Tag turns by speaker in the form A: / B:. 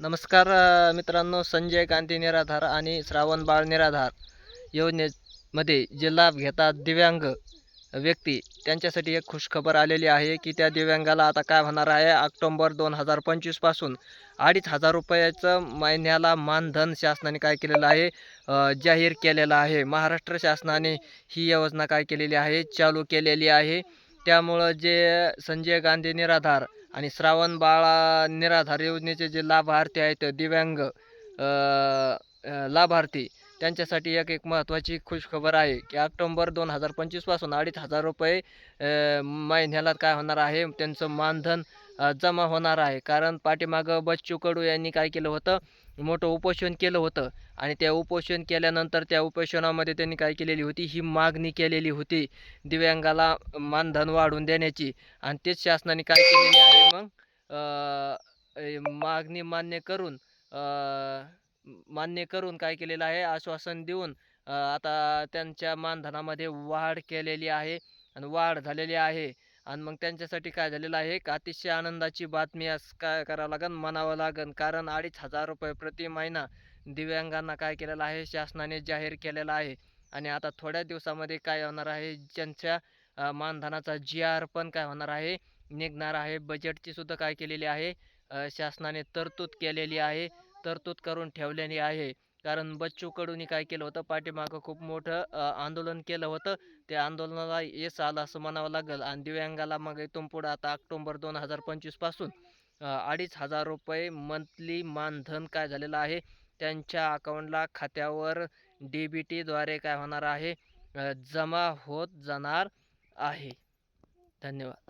A: नमस्कार मित्रांनो संजय कांती निराधार आणि श्रावण बाळ निराधार योजनेमध्ये जे लाभ घेतात दिव्यांग व्यक्ती त्यांच्यासाठी एक खुशखबर आलेली आहे की त्या दिव्यांगाला आता काय होणार आहे? ऑक्टोंबर दोन हजार पंचवीसपासून अडीच हजार रुपयाचं महिन्याला मानधन शासनाने काय केलेलं आहे? जाहीर केलेलं आहे. महाराष्ट्र शासनाने ही योजना काय केलेली आहे? चालू केलेली आहे. त्यामुळं जे संजय गांधी निराधार आणि श्रावण बाळा निराधार योजनेचे जे लाभार्थी आहेत दिव्यांग लाभार्थी त्यांच्यासाठी एक एक महत्त्वाची खुशखबर आहे की ऑक्टोंबर दोन हजार पंचवीसपासून अडीच हजार रुपये महिन्याला काय होणार आहे त्यांचं मानधन जमा होणार आहे. कारण पाठीमागं बच्चू कडू यांनी काय केलं होतं? मोठं उपोषण केलं होतं. आणि त्या उपोषण केल्यानंतर त्या उपोषणामध्ये त्यांनी काय केलेली होती? ही मागणी केलेली होती. दिव्यांगाला मानधन वाढून देण्याची. आणि तेच शासनाने काय केलेली आहे मग? मागणी मान्य करून मान्य करून काय केलेलं आहे? आश्वासन देऊन आता त्यांच्या मानधनामध्ये वाढ केलेली आहे. आणि वाढ झालेली आहे. आणि मग त्यांच्यासाठी काय झालेलं आहे? एक अतिशय आनंदाची बातमी आज काय करावं लागेल म्हणावं लागेल कारण अडीच हजार रुपये प्रति महिना दिव्यांगांना काय केलेलं आहे? शासनाने जाहीर केलेलं आहे. आणि आता थोड्या दिवसामध्ये काय होणार आहे? ज्यांच्या मानधनाचा जी आर पण काय होणार आहे? निघणार आहे. बजेटची सुद्धा काय केलेली आहे? शासनाने तरतूद केलेली आहे. तरतूद करून ठेवलेली आहे. कारण बच्चू कडूनी काय केलं होतं पाठीमागं खूप मोठं आंदोलन केलं होतं. त्या आंदोलनाला यश आलं असं म्हणावं लागेल. आणि दिव्यांगाला मग इथून पुढं आता ऑक्टोंबर दोन हजार पंचवीसपासून अडीच हजार रुपये मंथली मानधन काय झालेलं आहे त्यांच्या अकाउंटला खात्यावर डी बी टीद्वारे काय होणार आहे जमा होत जाणार आहे. धन्यवाद.